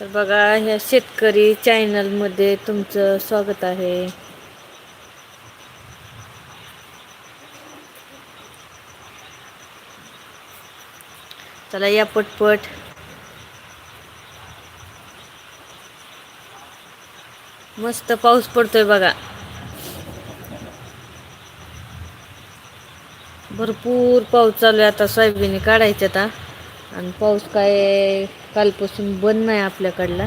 तर बघा ह्या शेतकरी चॅनलमध्ये तुमचं स्वागत आहे. चला या पटपट. मस्त पाऊस पडतोय बघा. भरपूर पाऊस चालू आहे आता सोयाबीन काढायचे आता. आणि पाऊस काय कालपासून बंद नाही आपल्याकडला.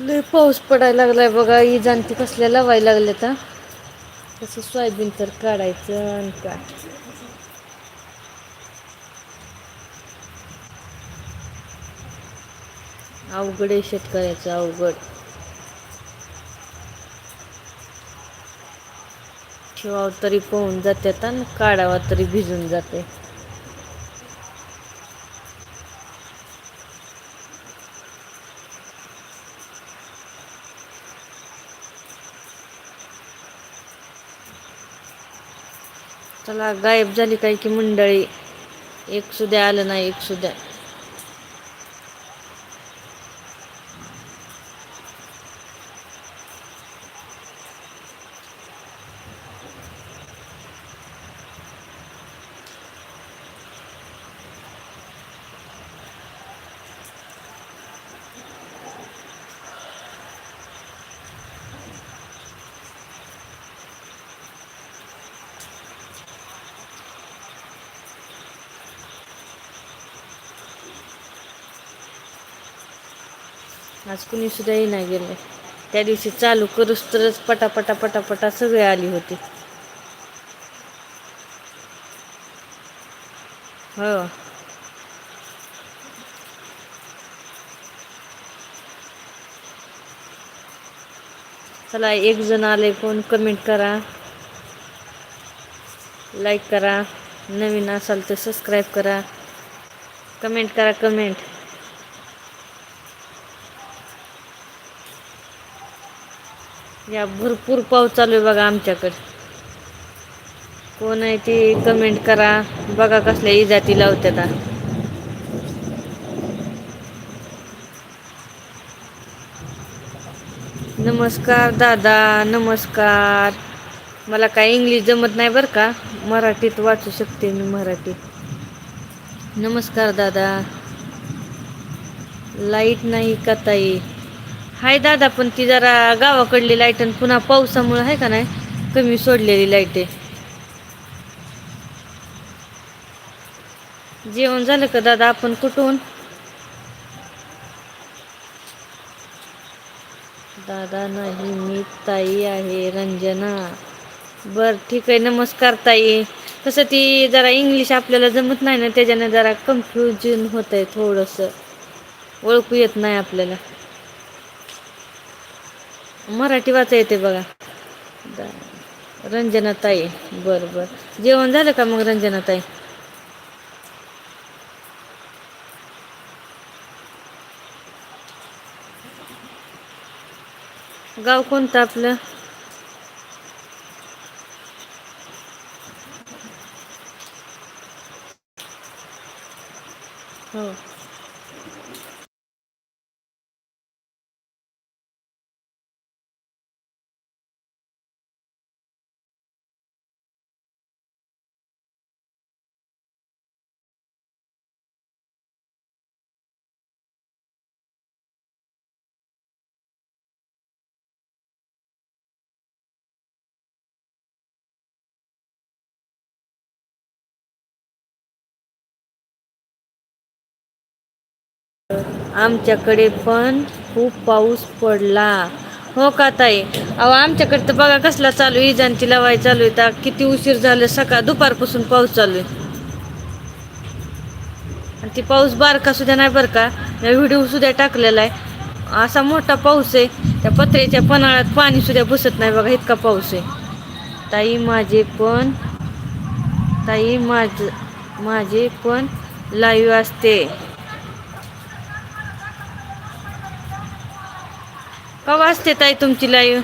लय पाऊस पडायला लागलाय बघा ही जाणती कसल्या लावायला लागले तर. तसं सोयाबीन तर काढायचं आणि काय. अवघड आहे शेतकऱ्याचं अवघड. ठेवावं तरी पोहून जाते आणि काढावा तरी भिजून जाते. मला गायब झाली काय की मंडळी एक सुद्धा आलं नाही एक सुद्धा. आज कुणी सुद्धा नाही गेलं त्या दिवशी चालू करूस तरच पटापटा पटापटा सगळे आली होती. हो. चला एक जण आले कोण कमेंट करा. लाईक करा नवीन असाल तर सबस्क्राईब करा. कमेंट करा कमेंट. या भरपूर पाऊस चालू आहे बघा आमच्याकडे. कोण आहे ती कमेंट करा बघा कसल्या इजाती लावत्याता. नमस्कार दादा नमस्कार. मला काय इंग्लिश जमत नाही बरं का मराठीत वाचू शकते मी मराठी. नमस्कार दादा. लाइट नाही का ताई? हाय दादा पण ती जरा गावाकडली लाइट आणि पुन्हा पावसामुळे आहे का नाही कमी सोडलेली लाइट आहे. जेवण झालं का दादा आपण कुठून? दादा नाही मी ताई आहे रंजना. बर ठीक आहे नमस्कार ताई. तसं ती जरा इंग्लिश आपल्याला जमत नाही ना त्याच्यानं जरा कन्फ्युजन आहे थोडंसं ओळखू येत नाही आपल्याला. मराठी वाचा येते बघा. रंजनाताई ताई बरं बर जेवण झालं का मग रंजनाताई गाव कोणतं आपलं? हो. आमच्याकडे पण खूप पाऊस पडला. हो का ताई? अहो आमच्याकडे तर बघा कसला चालू इजांची लावाई चालू आहे. तर किती उशीर झालं. सकाळ दुपारपासून पाऊस चालू आहे. आणि ती पाऊस बारका सुद्धा नाही बर का? व्हिडिओ सुद्धा टाकलेला आहे. असा मोठा पाऊस आहे. त्या पत्र्याच्या पन्हाळ्यात पाणी सुद्धा बसत नाही बघा. इतका पाऊस आहे. ताई माझे पण ताई माझ माझे पण लाईव्ह असते. कवा असते ताई तुमची लाईव्ह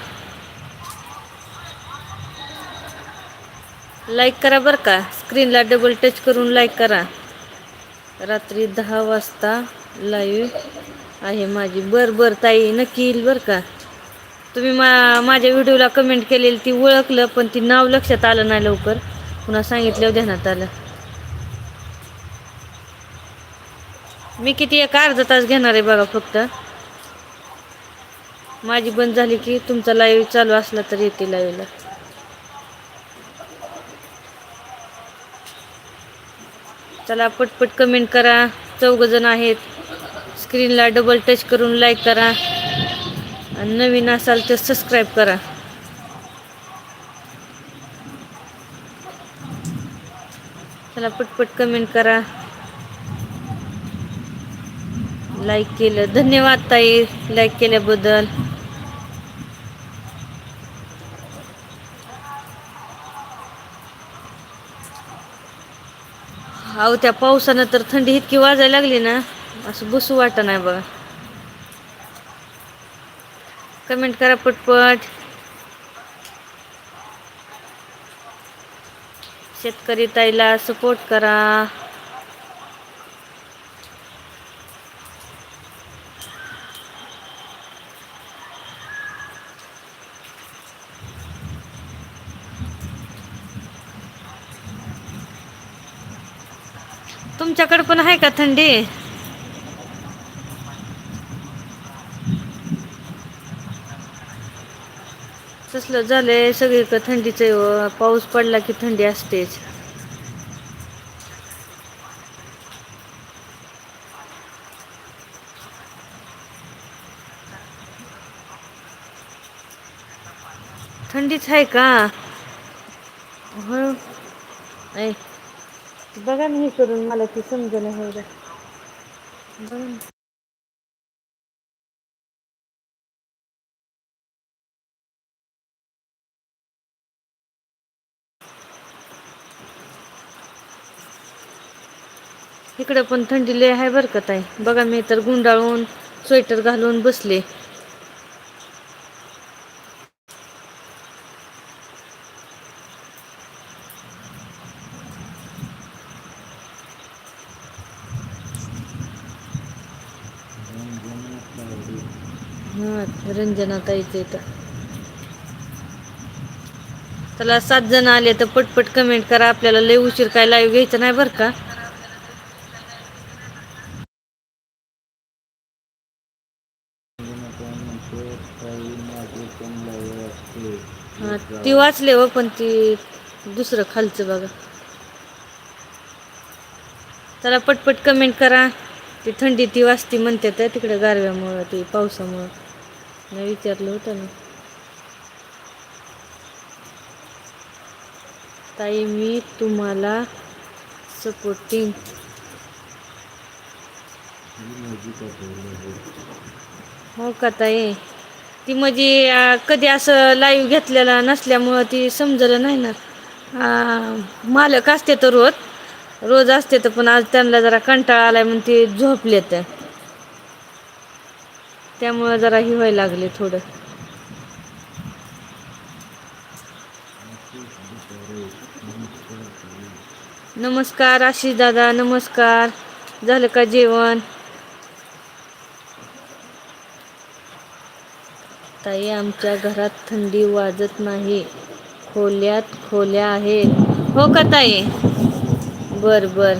लाईक करा बरं का. स्क्रीनला डबल टच करून लाईक करा. रात्री दहा वाजता लाईव्ह आहे माझी. बर बर ताई नक्की येईल बरं का? तुम्ही मा माझ्या व्हिडिओला कमेंट केलेली ती ओळखलं पण ती नाव लक्षात आलं नाही लवकर. पुन्हा सांगितलं ध्यानात आलं. मी किती एक अर्धा तास घेणार आहे बघा फक्त. माझी बंद झाली की तुमचा लाईव्ह चालू असला तर येते लाईव्हला चला पटपट कमेंट करा. चौघ जण आहेत. स्क्रीनला डबल टच करून लाईक करा. आणि नवीन असाल तर सबस्क्राईब करा. चला पटपट कमेंट करा. लाईक केलं. धन्यवाद ताई. लाईक केल्याबद्दल. अहो त्या पावसानं तर थंडी इतकी वाजायला लागली ना असं बसू वाटत नाही बघा कमेंट करा पटपट. शेतकरी ताईला सपोर्ट करा. तुमच्याकडे पण आहे का थंडी? तसलं झालंय सगळीकडे थंडीच आहे हो. पाऊस पडला की थंडी असतेच. थंडीच आहे का? हो. बघा ना हे करून मला ती समजेल हो बघा ना. इकडं पण थंडी लय आहे बरं का ताई. बघा मी तर गुंडाळून स्वेटर घालून बसले हा रंजना ताईचं इथं. त्याला सात जण आले तर पटपट कमेंट करा. आपल्याला लय उशीर काय लाईव्ह घ्यायचं नाही बरं का? हा ती वाचले हो पण ती दुसरं खालचं बघा. त्याला पटपट कमेंट करा. ती थंडी ती वाचती म्हणते तर तिकडे गारव्यामुळं ती पावसामुळं. मी विचारलं होतं ना. ताई मी तुम्हाला सपोर्टिंग हो का ताई? ती म्हणजे कधी असं लाईव्ह घेतलेला नसल्यामुळं ती समजलं नाही ना. मालक असते तर रोज. रोज असते तर पण आज त्यांना जरा कंटाळा आलाय म्हणून ते झोपले त्यामुळं जरा ही व्हायला लागले थोडं. नमस्कार आशिष दादा नमस्कार. झालं का जेवण? ताई आमच्या घरात थंडी वाजत नाही. खोल्यात खोल्या आहेत. हो का ताई? बर बर.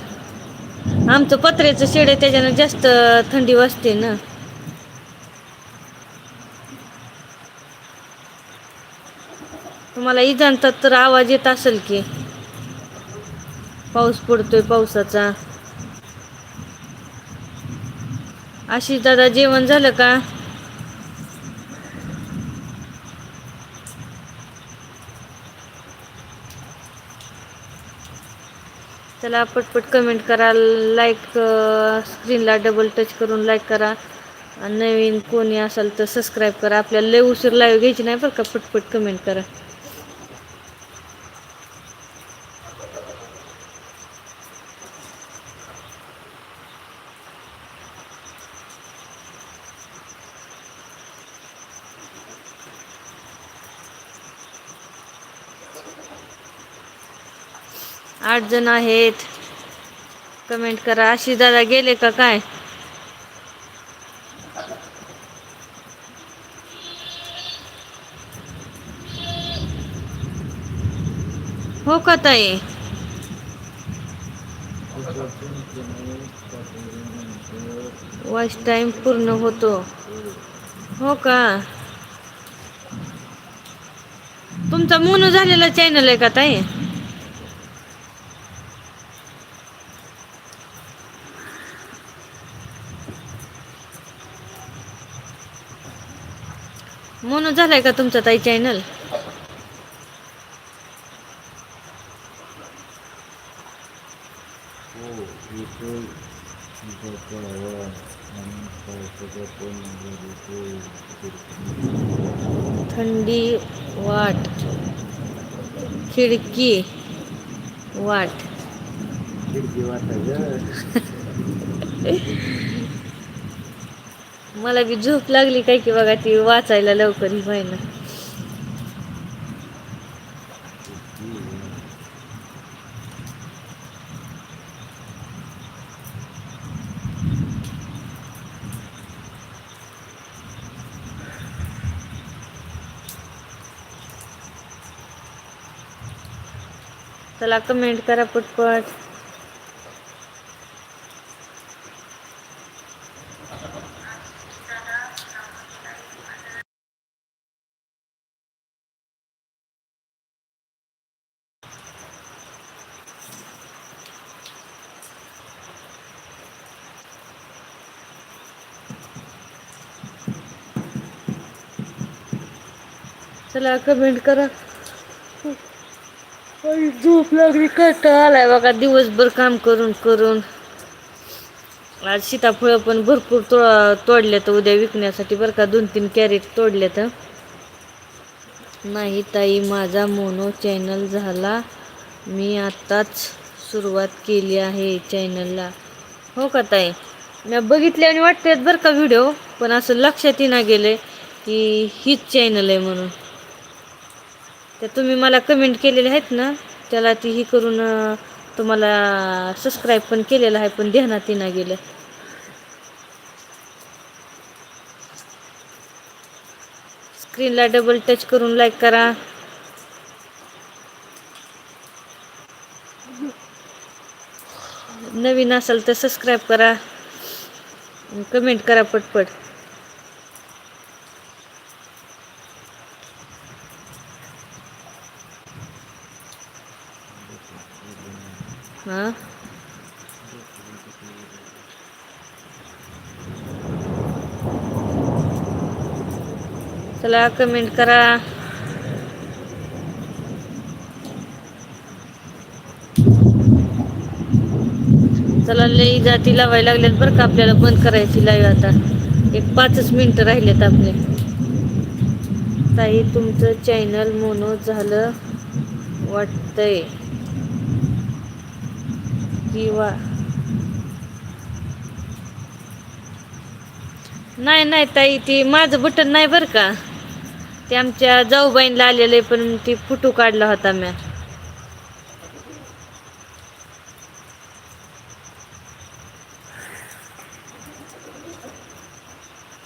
आमचं पत्र्याचं शेड आहे त्याच्यानं जास्त थंडी वाजते ना. तुम्हाला इजांतात तर आवाज येत असेल की. पाऊस पडतोय पावसाचा. आशिष दादा जेवण झालं का? त्याला पटपट कमेंट करा. लाईक स्क्रीनला डबल टच करून लाईक करा. नवीन कोणी असाल तर सबस्क्राईब करा. आपल्याला लय उशीर लाईव्ह घ्यायची नाही बरं का. पटपट कमेंट करा. जण आहेत. कमेंट करा. आशिष दादा गेले का काय? हो का ताई? वॉच टाईम पूर्ण होतो. हो का? तुमचा मोनू झालेला चॅनल आहे का ताई? मोनू झालाय का तुमचा ताई चॅनल थंडी वाट. खिडकी वाट. मला बी झोप लागली काय की बघा ती वाचायला लवकर ही व्हायला चला कमेंट करा पटपट. चला कमेंट करा. झोप लागली कंटाळा आलाय बघा दिवसभर काम करून करून. आज सीताफळं पण भरपूर तो तोडल्यात उद्या विकण्यासाठी बरं का दोन तीन कॅरेट तोडल्यात. नाही ताई माझा मोनो चॅनल झाला. मी आत्ताच सुरुवात केली आहे चॅनलला हो का ताई? मी बघितले आणि वाटतेत बरं का व्हिडिओ पण असं लक्षात ना गेले की हीच चॅनल आहे म्हणून. त्या तुम्ही मला कमेंट केलेले आहेत ना त्याला ती ही करून तुम्हाला सबस्क्राईब पण केलेलं आहे पण ध्यानात येणं गेलं. स्क्रीनला डबल टच करून लाईक करा. नवीन असाल तर सबस्क्राईब करा. कमेंट करा पटपट. हां? चला कमेंट करा. चला लई जाती लावायला लागल्यात बरं का आपल्याला. बंद करायची लाईव्ह आता. एक पाचच मिनिटं राहिलेत आपले. ताई तुमचं चॅनल मोनो झालं वाटतंय. किंवा नाही नाही ताई ती माझं बटन नाही बरं का? ते आमच्या जाऊबाईंला आलेलं आहे पण ती फोटो काढला होता म्या.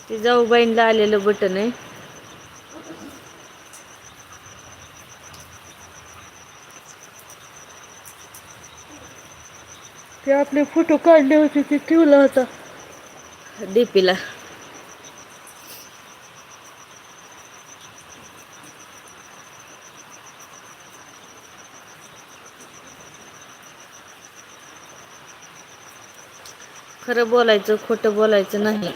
ते जाऊबाईंला आलेलं बटन आहे. ते आपले फोटो काढले होते ते ठेवला होता. डीपीला. खरं बोलायचं खोटं बोलायचं नाही.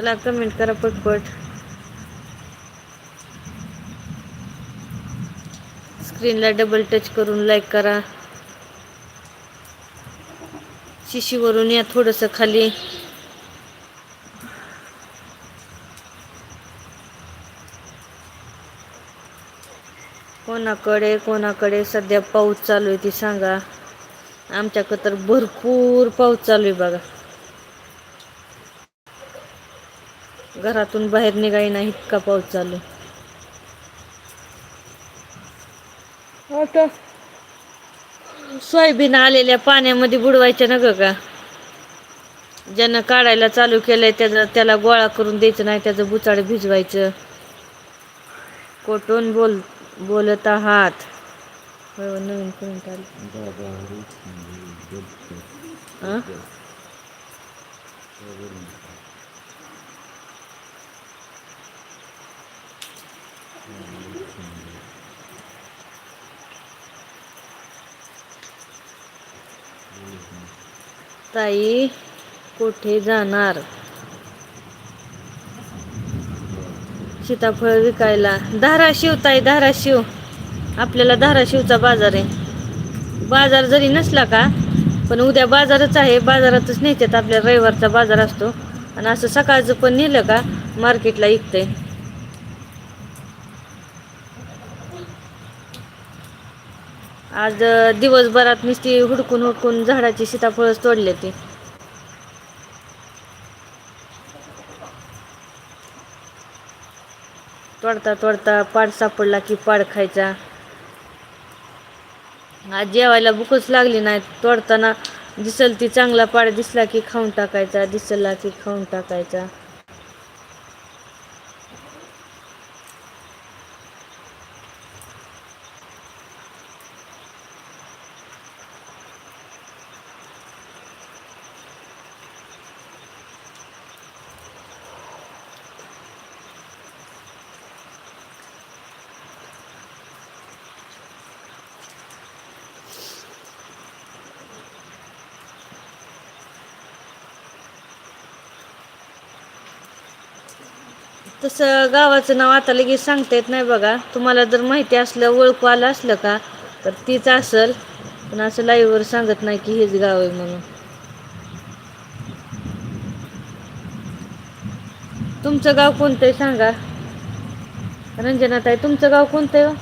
चला कमेंट करा पटपट. स्क्रीनला डबल टच करून लाईक करा. शिशीवरून या थोडंसं खाली. कोणाकडे कोणाकडे सध्या पाऊस चालू आहे ती सांगा. आमच्याकडं तर भरपूर पाऊस चालू आहे बघा. घरातून बाहेर निघाई नाही इतका पाऊस चालू. आता? सोयाबीन आलेल्या पाण्यामध्ये बुडवायच्या ना ग का ज्यानं काढायला चालू केलंय त्याचा त्याला गोळा करून द्यायचं नाही त्याचं बुचाड भिजवायचं. कोठून बोल बोलत आहात. होय, नवीन कमेंट आली. ताई कुठे जाणार? सीताफळ विकायला. धाराशिव ताई धाराशिव. आपल्याला धाराशिवचा बाजार आहे. बाजार जरी नसला का पण उद्या बाजारच आहे. बाजारातच नेतात. आपल्या रविवारचा बाजार असतो. आणि असं सकाळचं पण नेलं का मार्केटला विकतंय आज दिवसभरात नुसती हुडकून हुडकून झाडाची सीताफळच तोडले ती. तोडता तोडता पाड सापडला की पाड खायचा. आज जेवायला भूकच लागली नाही. तोडताना दिसल ती चांगला पाड दिसला की खाऊन टाकायचा दिसला की खाऊन टाकायचा. तसं गावाचं नाव आता लगेच सांगता येत नाही बघा. तुम्हाला जर माहिती असलं ओळखू आलं असलं का तर तीच असल. पण असं लाईव्हवर सांगत नाही की हेच गाव आहे म्हणून. तुमचं गाव कोणतं आहे सांगा रंजनाताई तुमचं गाव कोणतं आहे हो?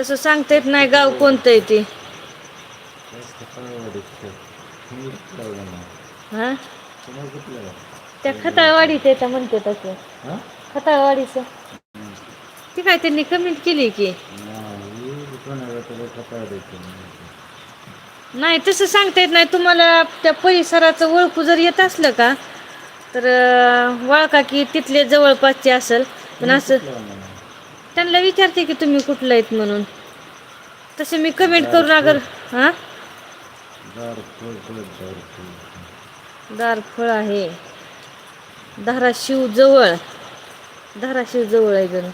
तसं सांगता येत नाही गाव कोणतं आहे ते. हा? त्या खताळवाडीत येतं म्हणते तसं. खताळवाडीचं. ती काय त्यांनी कमेंट केली की? नाही तसं सांगता येत नाही. तुम्हाला त्या परिसराचं ओळखू जर येत असलं का तर ओळखा की तिथले जवळपासचे असेल. पण असं त्यांना विचारते की तुम्ही कुठलं आहेत म्हणून. तसे मी कमेंट करून अगर हां? दारफळ आहे. धाराशिव जवळ. धाराशिव जवळ आहे जण.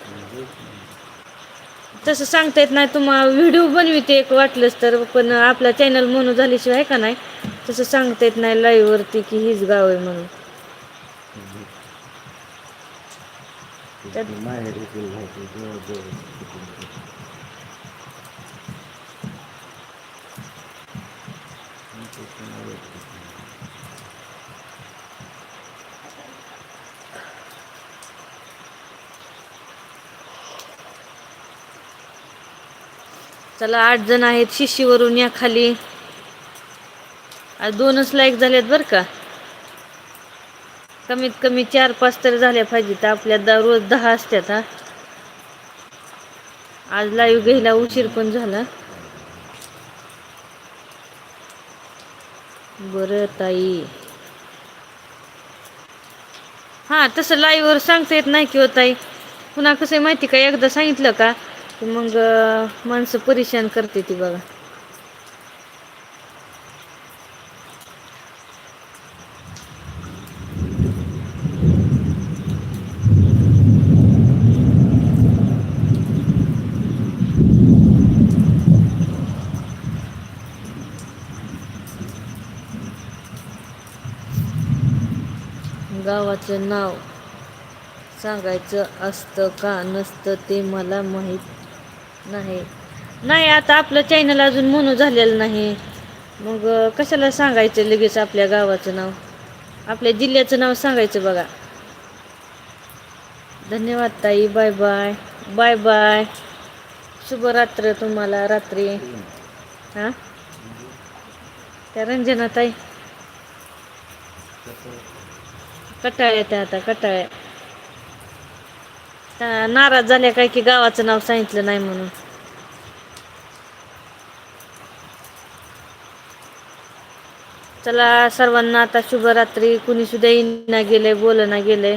तसं सांगता येत नाही तुम्हाला व्हिडिओ बनविते एक वाटलंच तर पण आपला चॅनल म्हणून झाल्याशिवाय का नाही? तसं सांगता येत नाही live वरती की हीच गाव आहे म्हणून. चला आठ जण आहेत शिशीवरून या खाली. दोनच लाईक झालेत बरं का? कमीत कमी चार पाच तर झाल्या पाहिजेत आपल्या द रोज दहा असतात हा. आज लाईव्ह घ्यायला उशीर पण झाला. बरं ताई. हां तसं लाईव्हवर सांगता येत नाही किंवा हो ताई. पुन्हा कसं आहे माहिती का? एकदा सांगितलं का? मग माणसं परेशान करते ती बघा. गावाचं नाव सांगायचं असतं का नसतं ते मला माहीत नाही. नाही आता आपलं चॅनल अजून म्हणू झालेलं नाही. मग कशाला सांगायचं लगेच आपल्या गावाचं नाव? आपल्या जिल्ह्याचं नाव सांगायचं बघा. धन्यवाद ताई बाय बाय. Bye bye. शुभरात्र तुम्हाला रात्री. हां? त्या रंजना ताई. कटाळ येते आता कटाळ. नाराज झाल्या काय की गावाचं नाव सांगितलं नाही म्हणून. चला सर्वांना आता शुभरात्री. कुणी सुद्धा ना गेले बोल ना गेले